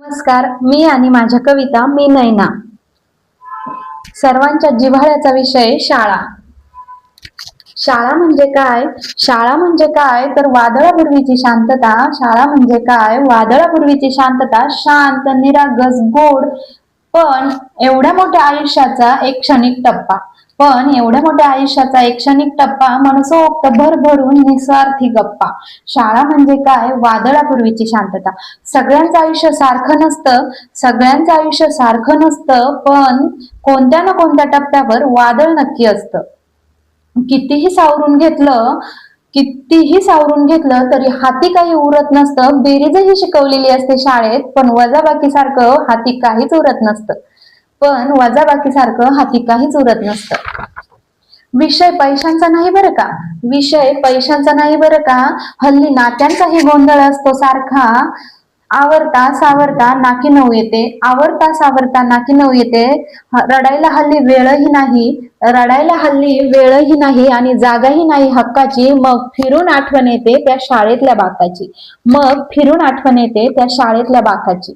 नमस्कार मी आणि माझ्या कविता मी नैना. सर्वांच्या जिव्हाळ्याचा विषय शाळा. शाळा म्हणजे काय? शाळा म्हणजे काय? तर वादळापूर्वीची शांतता शाळा म्हणजे काय? वादळापूर्वीची शांतता शांत निरागस गोड पण एवढ्या मोठ्या आयुष्याचा एक क्षणिक टप्पा. पण एवढ्या मोठ्या आयुष्याचा एक क्षणिक टप्पा मनसोक्त भरभरून निस्वार्थी गप्पा. शाळा म्हणजे काय? वादळापूर्वीची शांतता. सगळ्यांचं आयुष्य सारखं नसतं सगळ्यांचं आयुष्य सारखं नसतं पण कोणत्या ना कोणत्या टप्प्यावर वादळ नक्की असतं. कितीही सावरून घेतलं कितीही सावरून घेतलं तरी हाती काही उरत नसतं. बेरीजही शिकवलेली असते शाळेत पण वजाबाकी सारखं हाती काहीच उरत नसतं. पण वजाबाकी सारखं हाती काहीच उरत नसतं. विषय पैशांचा नाही बरं का? विषय पैशांचा नाही बरं का? हल्ली नात्यांचाही गोंधळ असतो सारखा. आवरता सावरता नाकी नऊ येते. आवरता सावरता नाकी नऊ येते. रडायला हल्ली वेळही नाही. रडायला हल्ली वेळही नाही आणि जागाही नाही हक्काची. मग फिरून आठवण येते त्या शाळेतल्या बाकाची. मग फिरून आठवण येते त्या शाळेतल्या बाकाची.